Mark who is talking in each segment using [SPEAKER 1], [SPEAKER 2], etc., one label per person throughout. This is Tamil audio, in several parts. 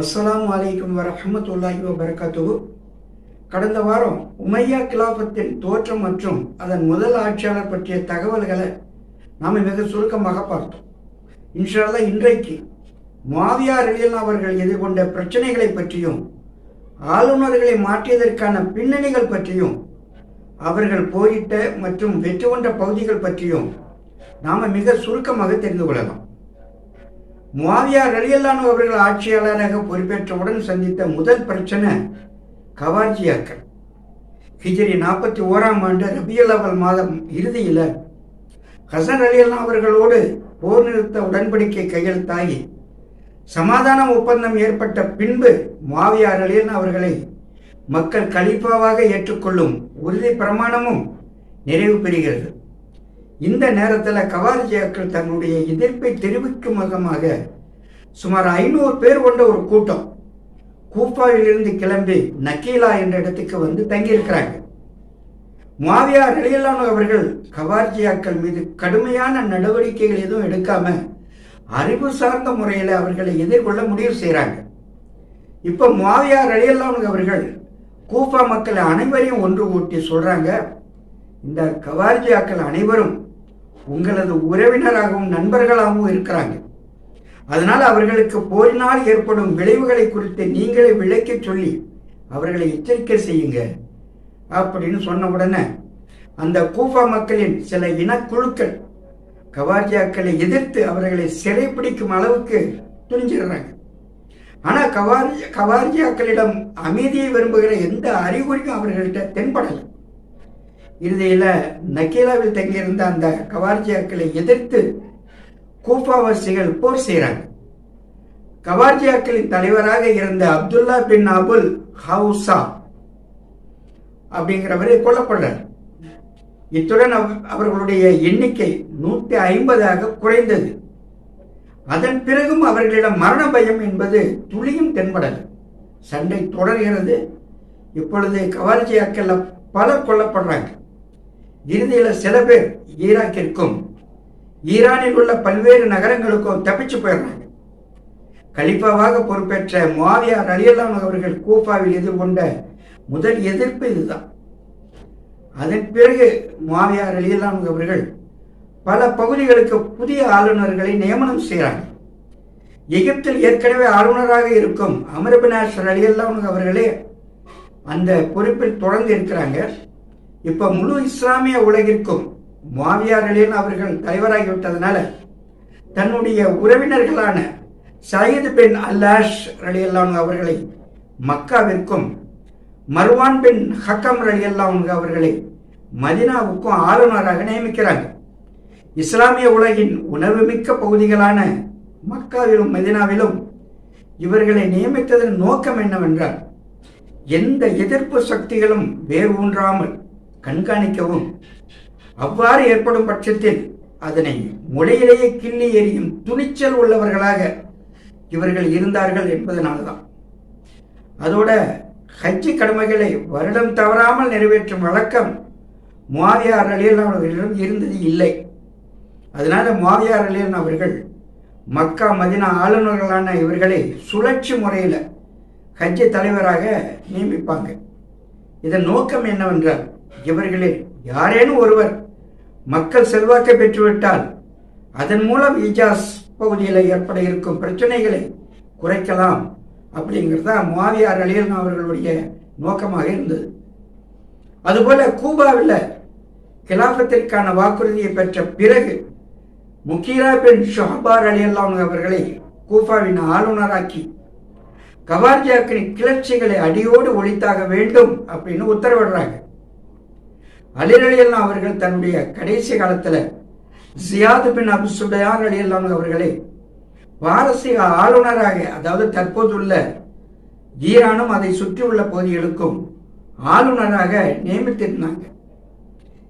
[SPEAKER 1] அஸ்லாம் வலைக்கம் வரஹமத்துல்லாஹி வபரகாத்துஹு. கடந்த வாரம் உமையா கிலாபத்தின் தோற்றம் மற்றும் அதன் முதல் ஆட்சியாளர் பற்றிய தகவல்களை நாம் மிக சுருக்கமாக பார்த்தோம். இன்ஷால்லா இன்றைக்கு மாவியா ரலியல்லா அவர்கள் எதிர்கொண்ட பிரச்சனைகளை பற்றியும் ஆளுநர்களை மாற்றியதற்கான பின்னணிகள் பற்றியும் அவர்கள் போரிட்ட மற்றும் வெற்றி கொண்ட பகுதிகள் பற்றியும் நாம் மிக சுருக்கமாக தெரிந்து கொள்ளலாம். முவாவியா ரலியல்லானு அவர்கள் ஆட்சியாளராக பொறுப்பேற்றவுடன் சந்தித்த முதல் பிரச்சனை கவார்ஜியாக்கள் ஹிஜரி நாற்பத்தி ஓராம் ஆண்டு ரபியல் அவல் மாதம் இறுதியில் ஹசன் அலியல்லா அவர்களோடு போர் நிறுத்த உடன்படிக்கை கையெழுத்தாகி சமாதான ஒப்பந்தம் ஏற்பட்ட பின்பு மாவியார் அலியல்லா அவர்களை மக்கள் கலிப்பாவாக ஏற்றுக்கொள்ளும் உறுதி பிரமாணமும் நிறைவு பெறுகிறது. இந்த நேரத்தில் கவார்ஜியாக்கள் தன்னுடைய எதிர்ப்பை தெரிவிக்கும் விதமாக சுமார் ஐநூறு பேர் கொண்ட ஒரு கூட்டம் கூப்பாவிலிருந்து கிளம்பி நக்கீலா என்ற இடத்துக்கு வந்து தங்கியிருக்கிறாங்க. மாவியார் ரலியல்லானு அவர்கள் கவார்ஜியாக்கள் மீது கடுமையான நடவடிக்கைகள் எதுவும் எடுக்காம அறிவு சார்ந்த முறையில் அவர்களை எதிர்கொள்ள முடிவு செய்கிறாங்க இப்போ மாவியார் அலியல்லானு அவர்கள் கூப்பா மக்கள் அனைவரையும் ஒன்று கூட்டி சொல்கிறாங்க இந்த கவார்ஜியாக்கள் அனைவரும் உங்களது உறவினராகவும் நண்பர்களாகவும் இருக்கிறாங்க. அதனால் அவர்களுக்கு போரினால் ஏற்படும் விளைவுகளை குறித்து நீங்களே விளக்க சொல்லி அவர்களை எச்சரிக்கை செய்யுங்க அப்படின்னு சொன்ன உடனே அந்த கூஃபா மக்களின் சில இனக்குழுக்கள் கவாரியாக்களை எதிர்த்து அவர்களை சிறைப்பிடிக்கும் அளவுக்கு துணிஞ்சிடுறாங்க. ஆனால் கவார்ஜி கவாரியாக்களிடம் அமைதியை விரும்புகிற எந்த அறிகுறியும் அவர்கள்ட்ட தென்படலை. இறுதியில் நக்கீலாவில் தங்கியிருந்த அந்த கவார்ஜியாக்களை எதிர்த்து கூஃபாவாசிகள் போர் செய்கிறாங்க. கவார்ஜியாக்களின் தலைவராக இருந்த அப்துல்லா பின் அபுல் ஹவுசா அப்படிங்கிறவரை கொல்லப்படுறார் இத்துடன் அவர்களுடைய எண்ணிக்கை நூற்றி ஐம்பதாக குறைந்தது. அதன் பிறகும் அவர்களிடம் மரண பயம் என்பது துளியும் தென்படல. சண்டை தொடர்கிறது. இப்பொழுது கவார்ஜியாக்கள் பலர் கொல்லப்படுறாங்க. இறுதியில் சில பேர் ஈராக்கிற்கும் ஈரானில் உள்ள பல்வேறு நகரங்களுக்கும் தப்பிச்சு போயிடுறாங்க. கலிப்பாவாக பொறுப்பேற்ற மாவியார் அலியல்லாம் அவர்கள் கூப்பாவில் எதிர்கொண்ட முதல் எதிர்ப்பு இதுதான். அதன் பிறகு மாவியார் அலியல்லாம் அவர்கள் பல பகுதிகளுக்கு புதிய ஆளுநர்களை நியமனம் செய்கிறாங்க. எகிப்தில் ஏற்கனவே ஆளுநராக இருக்கும் அமரபினாஷர் அலியல்லாம் அவர்களே அந்த பொறுப்பில் தொடர்ந்து இருக்கிறாங்க. இப்ப முழு இஸ்லாமிய உலகிற்கும் மாவியார் அலியன் அவர்கள் தலைவராகிவிட்டதுனால தன்னுடைய உறவினர்களான சயீது பின் அல்லாஷ் ரலியல்லான் அவர்களை மக்காவிற்கும் மர்வான் பின் ஹக்கம் ரலியல்லான் அவர்களை மதினாவுக்கும் ஆளுநராக நியமிக்கிறாங்க. இஸ்லாமிய உலகின் உணர்வுமிக்க பகுதிகளான மக்காவிலும் மதினாவிலும் இவர்களை நியமித்ததன் நோக்கம் என்னவென்றால் எந்த எதிர்ப்பு சக்திகளும் வேறு ஊன்றாமல் கண்காணிக்கவும். அவ்வாறு ஏற்படும் பட்சத்தில் அதனை முளையிலேயே கிள்ளி எறியும் துணிச்சல் உள்ளவர்களாக இவர்கள் இருந்தார்கள் என்பதனால்தான். அதோட ஹஜ்ஜி கடமைகளை வருடம் தவறாமல் நிறைவேற்றும் வழக்கம் மாவியார் அலியல் அவர்களிடம் இருந்தது இல்லை. அதனால மாவியார் அலியன் அவர்கள் மக்கா மதினா ஆளுநர்களான இவர்களை சுழற்சி முறையில் ஹஜ்ஜி தலைவராக நியமிப்பாங்க. இதன் நோக்கம் என்னவென்றால் இவர்களில் யாரேனும் ஒருவர் மக்கள் செல்வாக்கை பெற்றுவிட்டால் அதன் மூலம் இஜாஸ் பகுதியில் ஏற்பட இருக்கும் பிரச்சனைகளை குறைக்கலாம் அப்படிங்கிறது தான் மாவியார் அலியல் அவர்களுடைய நோக்கமாக இருந்தது. அதுபோல கூபாவில் கிலாபத்திற்கான வாக்குறுதியை பெற்ற பிறகு முக்கீரா பின் ஷஹபார் அலியல்லாம் அவர்களை கூஃபாவின் ஆளுநராக்கி கவார்ஜியாக்களின் கிளர்ச்சிகளை அடியோடு ஒழித்தாக வேண்டும் அப்படின்னு உத்தரவிடுறாங்க. அலிரலியல்லாம் அவர்கள் தன்னுடைய கடைசி காலத்தில் ஜியாது பின் அபிசுடையார் அலியல்லாம் அவர்களே பாரசீக ஆளுநராக அதாவது தற்போதுள்ள ஈரானும் அதை சுற்றியுள்ள பகுதிகளுக்கும் ஆளுநராக நியமித்திருந்தாங்க.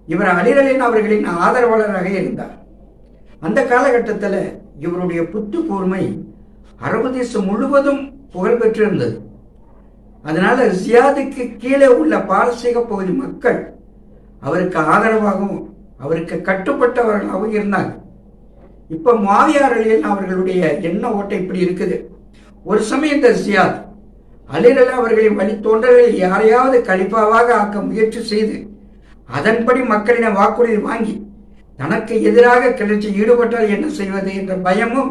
[SPEAKER 1] இவர் அலிரலின் அவர்களின் ஆதரவாளராக இருந்தார். அந்த காலகட்டத்தில் இவருடைய புத்து கூர்மை அரபு தேசம் முழுவதும் புகழ் பெற்றிருந்தது. அதனால ஜியாதுக்கு கீழே உள்ள பாரசீக பகுதி மக்கள் அவருக்கு ஆதரவாகவும் அவருக்கு கட்டுப்பட்டவர்களாகவும் இருந்தாங்க இப்ப மாவியார் அலியல் அவர்களுடைய எண்ண ஓட்டை இப்படி இருக்குது. ஒரு சமயம் இந்த ஜியாத் அலிரல் அவர்களின் வழித்தோன்றல்களை யாரையாவது கலிப்பாவாக ஆக்க முயற்சி செய்து அதன்படி மக்களிடம் வாக்குறுதி வாங்கி தனக்கு எதிராக கிளர்ச்சி ஈடுபட்டால் என்ன செய்வது என்ற பயமும்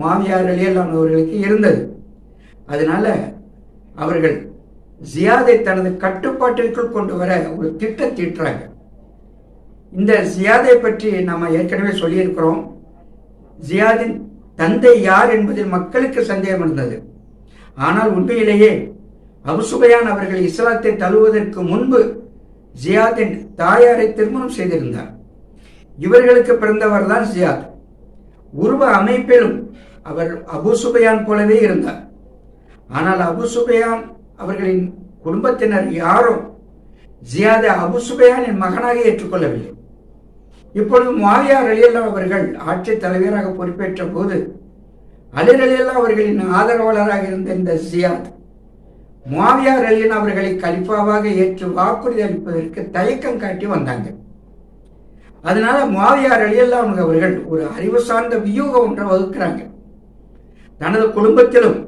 [SPEAKER 1] மாவியார் அலியல்லான் அவர்களுக்கு இருந்தது. அதனால அவர்கள் ஜியாதை தனது கட்டுப்பாட்டிற்குள் கொண்டு வர ஒரு திட்டம் தீட்டுறாங்க. இந்த ஜியாதை பற்றி நம்ம ஏற்கனவே சொல்லியிருக்கிறோம். ஜியாதின் தந்தை யார் என்பதில் மக்களுக்கு சந்தேகம் இருந்தது. ஆனால் உண்மையிலேயே அபுசுபையான் அவர்கள் இஸ்லாத்தை தழுவதற்கு முன்பு ஜியாதின் தாயாரை திருமணம் செய்திருந்தார். இவர்களுக்கு பிறந்தவர் தான் ஜியாத். உருவ அமைப்பிலும் அவர் அபுசுபையான் போலவே இருந்தார். ஆனால் அபுசுபையான் அவர்களின் குடும்பத்தினர் யாரும் ஜியாத அபுசுபையானின் மகனாக ஏற்றுக்கொள்ளவில்லை. இப்பொழுது மாவியார் அலியல்லா அவர்கள் ஆட்சி தலைவராக பொறுப்பேற்ற போது அலி அலியல்லா அவர்களின் ஆதரவாளராக இருந்த இந்த ஜியாத் மாவியார் அலியன் அவர்களை கலிஃபாவாக ஏற்று வாக்குறுதி அளிப்பதற்கு தயக்கம் காட்டி வந்தாங்க. அதனால மாவியார் அலியல்லா அவர்கள் ஒரு அறிவு சார்ந்த வியூகம் ஒன்றை வகுக்கிறாங்க. தனது குடும்பத்திலும்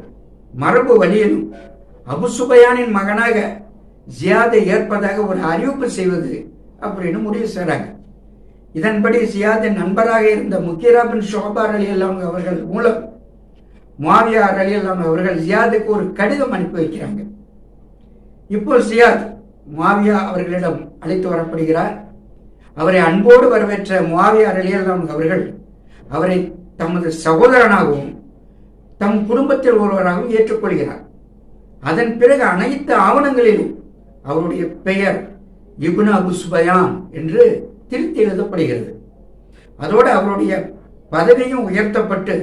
[SPEAKER 1] மரபு வழியிலும் அபுசுபயானின் மகனாக ஜியாதை ஏற்பதாக ஒரு அறிவிப்பு செய்வது அப்படின்னு முடிவு செய்கிறாங்க இதன்படி ஜியாதின் நண்பராக இருந்த முக்கியரா பின் ஷோபா அலி அல்லாம் அவர்கள் மூலம் மாவியார் அலி அல்லாம் அவர்கள் ஜியாதுக்கு ஒரு கடிதம் அனுப்பி வைக்கிறாங்க. இப்போ ஜியாத் மாவியா அவர்களிடம் அழைத்து வரப்படுகிறார். அவரை அன்போடு வரவேற்ற மாவியார் அலி அல்லாம் அவர்கள் அவரை தமது சகோதரனாகவும் தம் குடும்பத்தில் ஒருவராகவும் ஏற்றுக்கொள்கிறார். அதன் பிறகு அனைத்து ஆவணங்களிலும் அவருடைய பெயர் இபுன் அபு சுபயான் என்று திருத்தி எழுதப்படுகிறது. அதோடு அவருடைய பதவியும் உயர்த்தப்பட்டு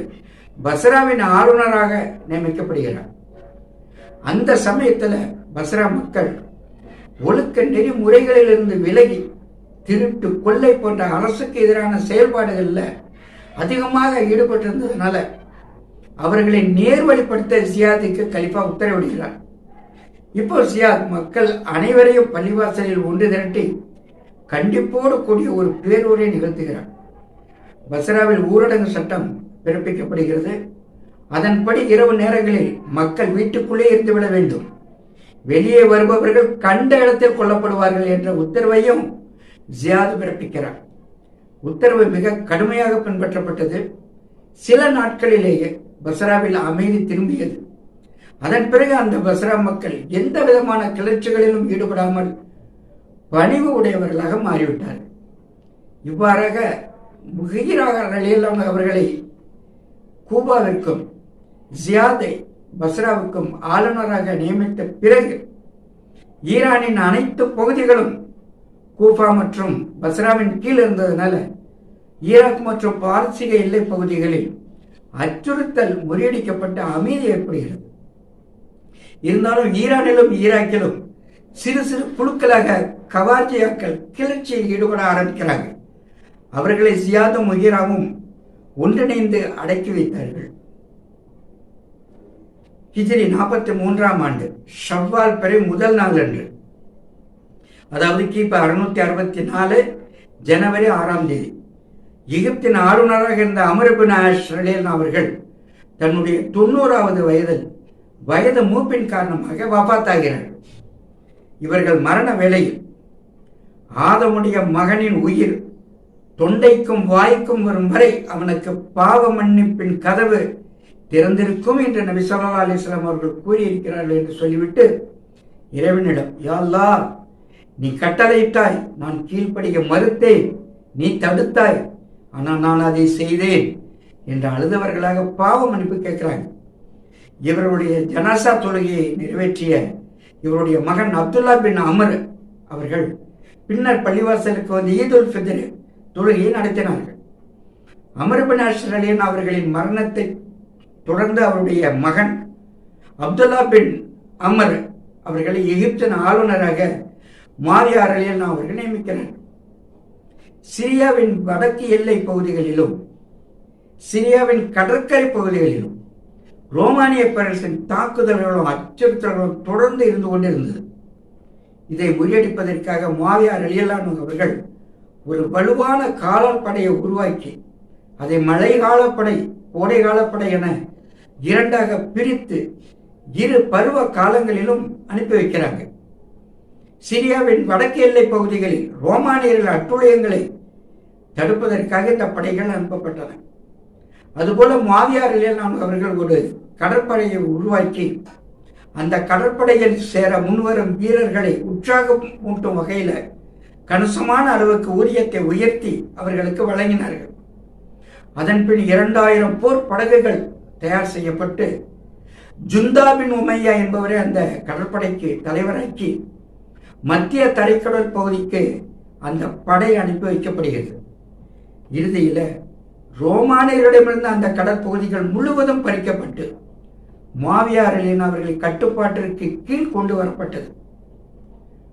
[SPEAKER 1] பஸ்ராவின் ஆளுநராக நியமிக்கப்படுகிறார். அந்த சமயத்தில் பஸ்ரா மக்கள் ஒழுக்க நெறிமுறைகளிலிருந்து விலகி திருட்டு கொள்ளை போன்ற அரசுக்கு எதிரான செயல்பாடுகளில் அதிகமாக ஈடுபட்டிருந்ததுனால அவர்களை நேர்வழிப்படுத்த ஜியாதுக்கு கலிஃபா உத்தரவிடுகிறார். இப்போ சியாத் மக்கள் அனைவரையும் பள்ளிவாசலில் ஒன்று திரட்டி கண்டிப்போடு கூடிய ஒரு பேரூரை நிகழ்த்துகிறார். பஸ்ராவில் ஊரடங்கு சட்டம் பிறப்பிக்கப்படுகிறது. அதன்படி இரவு நேரங்களில் மக்கள் வீட்டுக்குள்ளே இருந்துவிட வேண்டும். வெளியே வருபவர்கள் கண்ட இடத்தில் கொல்லப்படுவார்கள் என்ற உத்தரவையும் ஜியாது பிறப்பிக்கிறார். உத்தரவு மிக கடுமையாக பின்பற்றப்பட்டது. சில நாட்களிலேயே பஸ்ராவில் அமைதி திரும்பியது. அதன் பிறகு அந்த பஸ்ரா மக்கள் எந்த விதமான கிளர்ச்சிகளிலும் ஈடுபடாமல் பணிவு உடையவர்களாக மாறிவிட்டார் இவ்வாறாக முகீராக ரலியல்லாஹு அவர்களை கூபாவிற்கும் ஜியாதை பஸ்ராவுக்கும் ஆளுநராக நியமித்த பிறகு ஈரானின் அனைத்து பகுதிகளும் கூஃபா மற்றும் பஸ்ராவின் கீழ் இருந்ததுனால ஈராக் மற்றும் பாரசீக எல்லை பகுதிகளில் அச்சுறுத்தல் முறியடிக்கப்பட்ட அமைதி ஏற்படுகிறது. இருந்தாலும் ஈரானிலும் ஈராக்கிலும் சிறு சிறு குழுக்களாக கவார்ஜியாக்கள் கிளர்ச்சியில் ஈடுபட ஆரம்பிக்கிறாங்க. அவர்களை சியாதும் முகிராவும் ஒன்றிணைந்து அடக்கி வைத்தார்கள். ஹிஜிரி நாற்பத்தி மூன்றாம் ஆண்டு ஷவ்வால் பிறை முதல் நாள் அன்று. அதாவது கிபி அறுநூத்தி அறுபத்தி நாலு ஜனவரி ஆறாம் தேதி. எகிப்தின் ஆளுநராக இருந்த அமரபின் அஷ்ரலேன் அவர்கள் தன்னுடைய தொண்ணூறாவது வயதில் வயது மூப்பின் காரணமாக வபாத்தாகிறார். இவர்கள் மரண வேளையில் ஆதமுடைய மகனின் உயிர் தொண்டைக்கும் வாய்க்கும் வரும் வரை அவனுக்கு பாவ மன்னிப்பின் கதவு திறந்திருக்கும் என்று நபி சொல்லா அலிஸ்லாம் அவர்கள் கூறியிருக்கிறார்கள் என்று சொல்லிவிட்டு இறைவனிடம் யாழ்லா நீ கட்டளையிட்டாய் நான் கீழ்ப்படிய மறுத்தேன் நீ தடுத்தாய் ஆனால் நான் அதை செய்தேன் என்று அழுதவர்களாக பாவ மன்னிப்பு கேட்கிறாங்க. இவருடைய ஜனாசா தொழுகையை நிறைவேற்றிய இவருடைய மகன் அப்துல்லா பின் அமர் அவர்கள் பின்னர் பள்ளிவாசலுக்கு வந்து ஈத் உல் ஃபித்ர் தொழுகையை நடத்தினார்கள். அமர் பின் அஷ்ரலியன் அவர்களின் மரணத்தை தொடர்ந்து அவருடைய மகன் அப்துல்லா பின் அமர் அவர்களை எகிப்தின் ஆளுநராக மாரியா அரலியல் அவர்கள் நியமிக்கிறார். சிரியாவின் வடக்கு எல்லை பகுதிகளிலும் சிரியாவின் கடற்கரை பகுதிகளிலும் ரோமானிய பேரரசின் தாக்குதல்களும் அச்சுறுத்தல்களும் தொடர்ந்து இருந்து கொண்டிருந்தது. இதை முறியடிப்பதற்காக மாவியார் அலியலானு அவர்கள் ஒரு வலுவான காலாட்படையை உருவாக்கி அதை மழை காலப்படை கோடை காலப்படை என இரண்டாக பிரித்து இரு பருவ காலங்களிலும் அனுப்பி வைக்கிறாங்க. சிரியாவின் வடக்கு எல்லை பகுதிகளில் ரோமானியர்கள் அட்டுழியங்களை தடுப்பதற்காக இந்த படைகள் அனுப்பப்பட்டன. அதுபோல மாவியாரில் நாம் அவர்கள் ஒரு கடற்படையை உருவாக்கி அந்த கடற்படையில் சேர முன்வரும் வீரர்களை உற்சாகம் ஊட்டும் வகையில் கணிசமான அளவுக்கு ஊதியத்தை உயர்த்தி அவர்களுக்கு வழங்கினார்கள். அதன்பின் இரண்டாயிரம் போர் படகுகள் தயார் செய்யப்பட்டு ஜுந்தாபின் உமையா என்பவரை அந்த கடற்படைக்கு தலைவராக்கி மத்திய தரைக்கடல் பகுதிக்கு அந்த படை அனுப்பி வைக்கப்படுகிறது. இறுதியில் ரோமானியர்களிடமிருந்து அந்த கடற்பகுதிகள் முழுவதும் பறிக்கப்பட்டு மாவியாரலின் அவர்கள் கட்டுப்பாட்டிற்கு கீழ் கொண்டு வரப்பட்டது.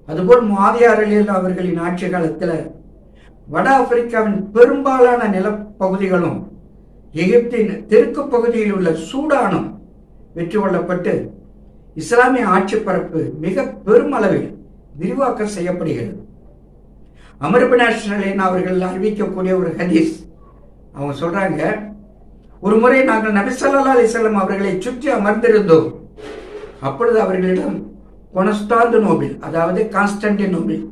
[SPEAKER 1] அதுபோல் மாவியாரலின் அவர்களின் ஆட்சி காலத்தில் வட ஆப்பிரிக்காவின் பெரும்பாலான நிலப்பகுதிகளும் எகிப்தின் தெற்கு பகுதியில் உள்ள சூடானும் வெற்றி கொள்ளப்பட்டு இஸ்லாமிய ஆட்சி பரப்பு மிக பெருமளவில் விரிவாக்கம் செய்யப்படுகிறது. அமர்பினாஷன் அவர்கள் அறிவிக்கக்கூடிய ஒரு ஹதீஸ். அவங்க சொல்றாங்க ஒரு முறை நாங்கள் நபிசல்லா அலிசல்லம் அவர்களை சுற்றி அமர்ந்திருந்தோம். அப்பொழுது அவர்களிடம் கொனஸ்டாந்து நோபில் அதாவது கான்ஸ்டன்டின் நோபில்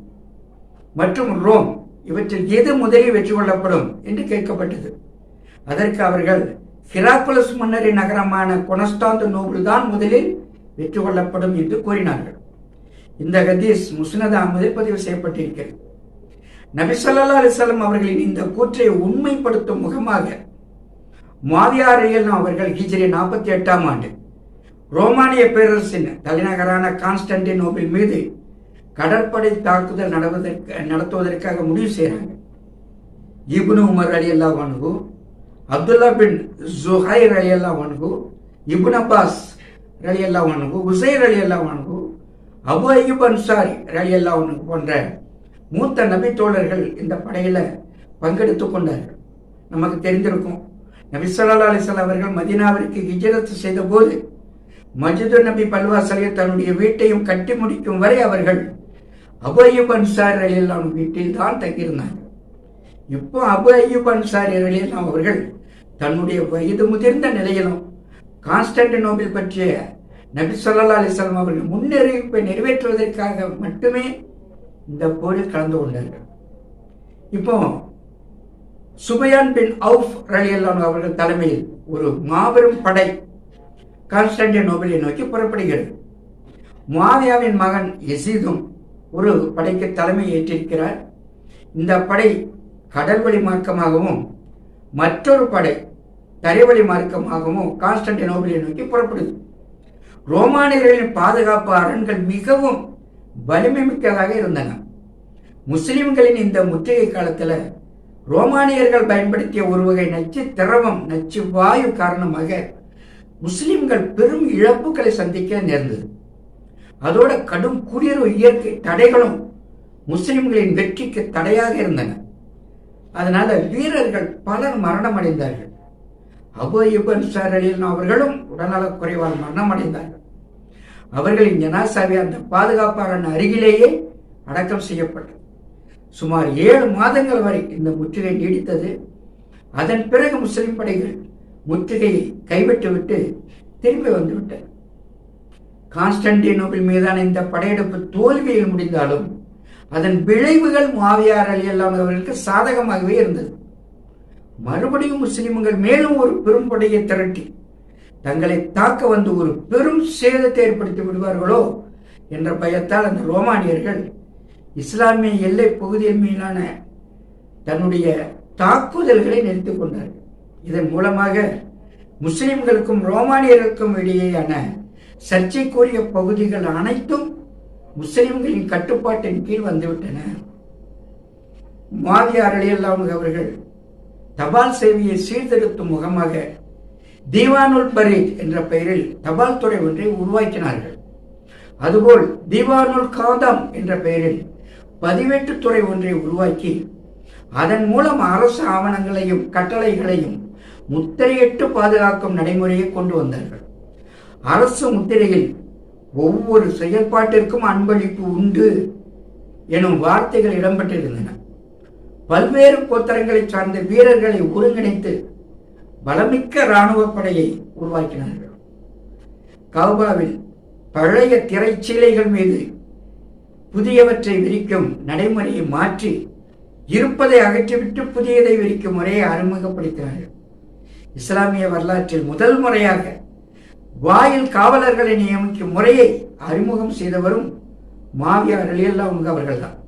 [SPEAKER 1] மற்றும் ரோம் இவற்றில் எது முதலில் வெற்றி கொள்ளப்படும் என்று கேட்கப்பட்டது. அதற்கு அவர்கள் ஹிராக்குலஸ் மன்னரின் நகரமான கொனஸ்டாந்து நோபில் தான் முதலில் வெற்றி கொள்ளப்படும் என்று கூறினார்கள். இந்த ஹதீஸ் முஸ்னத் அகமதில் பதிவு செய்யப்பட்டிருக்கிறது நபிசல்லா அலிசல்லம் அவர்களின் இந்த கூற்றை உண்மைப்படுத்தும் முகமாக மாதியாரியல் அவர்கள் ஹிஜ்ரி நாற்பத்தி எட்டாம் ஆண்டு ரோமானிய பேரரசின் தலைநகரான கான்ஸ்டன்டினோபிள் மீது கடற்படை தாக்குதல் நடவதற்கு நடத்துவதற்காக முடிவு செய்கிறாங்க. இபுனு உமர் அலி அல்லா வனுகு அப்துல்லா பின் ஜுஹைர் அலி அல்லா வனுகு இபுன் அப்பாஸ் அலி அல்லா வனுகு உசைர் அலி அல்லா வனுகு அபு ஐயூப் அன்சாரி அலி போன்ற மூத்த நபி தோழர்கள் இந்த படையில பங்கெடுத்து கொண்டார்கள். நமக்கு தெரிந்திருக்கும் நபி அலிசல் அவர்கள் மதினாவிற்கு ஹிஜரத் செய்த போது மஜிது நபி பல்வாசலை தன்னுடைய வீட்டையும் கட்டி முடிக்கும் வரை அவர்கள் அபு ஐயூப் அன்சாரி ரயல்லா வீட்டில் தான் தங்கியிருந்தாங்க இப்போ அபு ஐயூப் அன்சாரி அலியல்லாம் அவர்கள் தன்னுடைய வயது முதிர்ந்த நிலையிலும் கான்ஸ்டன்டினோபிள் பற்றிய நபி சொல்லா அலிஸ்லாம் அவர்கள் முன்னறிவிப்பை நிறைவேற்றுவதற்காக மட்டுமே இந்த போரில் கலந்து கொண்டார்கள். இப்போ சுபயான் பின் அவுஃப் ரலியல்லான் அவர்கள் தலைமையில் ஒரு மாபெரும் படை கான்ஸ்டன்டினோபிளை நோக்கி புறப்படுகிறது. மாவியாவின் மகன் எசீதும் ஒரு படைக்கு தலைமை ஏற்றிருக்கிறார். இந்த படை கடல்வழி மார்க்கமாகவும் மற்றொரு படை தரைவழி மார்க்கமாகவும் கான்ஸ்டன்டினோபிளை நோக்கி புறப்படுது. ரோமானியர்களின் பாதுகாப்பு அரண்கள் மிகவும் வலிமை மிக்கதாக இருந்தன. முஸ்லிம்களின் இந்த முற்றுகை காலத்தில் ரோமானியர்கள் பயன்படுத்திய ஒரு வகை நச்சு திரவம் நச்சு வாயு காரணமாக முஸ்லிம்கள் பெரும் இழப்புகளை சந்திக்க நேர்ந்தது. அதோட கடும் குடியுறவு இயற்கை தடைகளும் முஸ்லிம்களின் வெற்றிக்கு தடையாக இருந்தன. அதனால வீரர்கள் பலர் மரணம் அடைந்தார்கள் அபு இபன் சாரலின் அவர்களும் உடல்நலக் குறைவால் மரணம் அடைந்தார்கள் அவர்களின் ஜனாசாவை அந்த பாதுகாப்பாளன் அருகிலேயே அடக்கம் செய்யப்பட்டது. சுமார் ஏழு மாதங்கள் வரை இந்த முற்றுகை நீடித்தது. அதன் பிறகு முஸ்லிம் படைகள் முற்றுகையை கைவிட்டுவிட்டு திரும்பி வந்துவிட்டன கான்ஸ்டன்டினோபிள் மீதான இந்த படையெடுப்பு தோல்வியில் முடிந்தாலும் அதன் விளைவுகள் மாவியார் அலி அவர்களுக்கு சாதகமாகவே இருந்தது. மறுபடியும் முஸ்லிம்கள் மேலும் ஒரு பெரும் படையை திரட்டி தங்களை தாக்க வந்து ஒரு பெரும் சேதத்தை ஏற்படுத்தி விடுவார்களோ என்ற பயத்தால் அந்த ரோமானியர்கள் இஸ்லாமிய எல்லை பகுதியின் மீதான தன்னுடைய தாக்குதல்களை நிறுத்திக் கொண்டார்கள். இதன் மூலமாக முஸ்லிம்களுக்கும் ரோமானியர்களுக்கும் இடையேயான சர்ச்சைக்குரிய பகுதிகள் அனைத்தும் முஸ்லிம்களின் கட்டுப்பாட்டின் கீழ் வந்துவிட்டன. மாவியார் அலியல்லாம் அவர்கள் தபால் சேவையை சீர்திருத்தும் முகமாக தீவானுல் பரீத் என்ற பெயரில் தபால் துறை ஒன்றை உருவாக்கினார்கள். அதுபோல் தீவானுல் காதம் என்ற பெயரில் பதிவேட்டுத்துறை ஒன்றை உருவாக்கி அதன் மூலம் அரசு ஆவணங்களையும் கட்டளைகளையும் முத்திரையிட்டு பாதுகாக்கும் நடைமுறையை கொண்டு வந்தார்கள். அரசு முத்திரையில் ஒவ்வொரு செயல்பாட்டிற்கும் அன்பளிப்பு உண்டு எனும் வார்த்தைகள் இடம்பெற்றிருந்தன. பல்வேறு கோத்தரங்களை சார்ந்த வீரர்களை ஒருங்கிணைத்து பலமிக்க இராணுவ படையை உருவாக்கினார்கள். கவுபாவில் பழைய திரைச்சீலைகள் மீது புதியவற்றை விரிக்கும் நடைமுறையை மாற்றி இருப்பதை அகற்றிவிட்டு புதியதை விரிக்கும் முறையை அறிமுகப்படுத்தினார்கள். இஸ்லாமிய வரலாற்றில் முதல் முறையாக வாயில் காவலர்களை நியமிக்கும் முறையை அறிமுகம் செய்தவரும் மாவியார் அலியல்லா அவர்கள்தான்.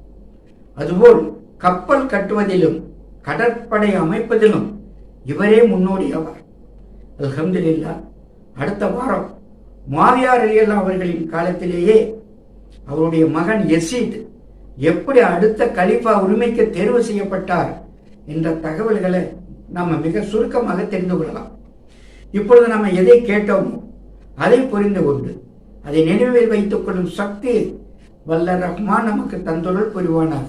[SPEAKER 1] அதுபோல் கப்பல் கட்டுவதிலும் கடற்படை அமைப்பதிலும் இவரே முன்னோடி ஆவார் அடுத்த வாரம் மாவியார் அலியல்லா அவர்களின் காலத்திலேயே அவருடைய மகன் எசீத் எப்படி அடுத்த கலிஃபா உரிமைக்கு தேர்வு செய்யப்பட்டார் என்ற தகவல்களை நம்ம மிக சுருக்கமாக தெரிந்து கொள்ளலாம். இப்பொழுது நம்ம எதை கேட்டோமோ அதை புரிந்து கொண்டு அதை நினைவில் வைத்துக் கொள்ளும் சக்தி வல்ல ரஹ்மான் நமக்கு தந்துள்ளல் புரிவானாக.